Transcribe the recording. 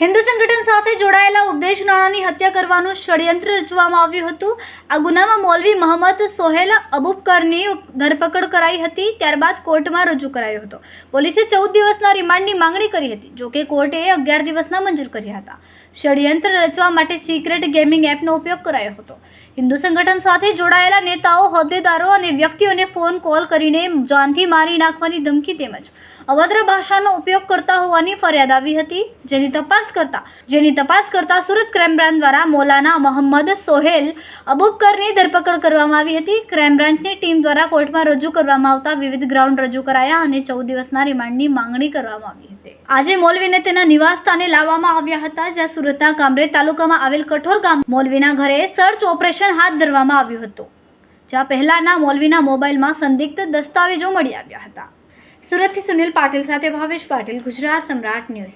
હિન્દુ સંગઠન સાથે જોડાયેલા ઉપદેશ નાણાની હત્યા કરવાનું ષડયંત્ર રચવામાં આવ્યું હતું. આ ગુનામાં મૌલવી મહંમદ સોહેલ અબુબકરની ધરપકડ કરાઈ હતી, ત્યારબાદ કોર્ટમાં રજૂ કરાયો હતો. પોલીસે ચૌદ દિવસના રિમાન્ડની માંગણી કરી હતી જોકે કોર્ટે અગિયાર દિવસના મંજૂર કર્યા હતા. ષડયંત્ર રચવા માટે સિક્રેટ ગેમિંગ એપનો ઉપયોગ કરાયો હતો. હિન્દુ સંગઠન સાથે જોડાયેલા નેતાઓ, હોદ્દેદારો અને વ્યક્તિઓને ફોન કોલ કરીને જાનથી મારી નાખવાની ધમકી તેમજ અભદ્ર ભાષાનો ઉપયોગ કરતા હોવાની ફરિયાદ આવી હતી, જેની તપાસ કરતા. જેની તપાસ કરતા સુરત ક્રાઇમ બ્રાન્ચ દ્વારા મોલાના મોહમ્મદ સોહેલ અબુબકરની ધરપકડ કરવામાં આવી હતી. ક્રાઇમ બ્રાન્ચની ટીમ દ્વારા કોર્ટમાં રજૂ કરવામાં આવતા વિવિધ ગ્રાઉન્ડ રજૂ કરાયા અને ચૌદ દિવસના રિમાન્ડની માંગણી કરવામાં આવી હતી. આજે મોલવીને તેના નિવાસ સ્થાને લાવવામાં આવ્યા હતા, જ્યાં સુરતના કામરેજ તાલુકામાં આવેલ કઠોર ગામ મોલવીના ઘરે સર્ચ ઓપરેશન હાથ ધરવામાં આવ્યું હતું, જ્યાં પહેલાના મોલવીના મોબાઈલમાં સંદિગ્ધ દસ્તાવેજો મળી આવ્યા હતા. સુરતથી સુનિલ પાટીલ સાથે ભાવેશ પાટીલ, ગુજરાત સમ્રાટ ન્યૂઝ.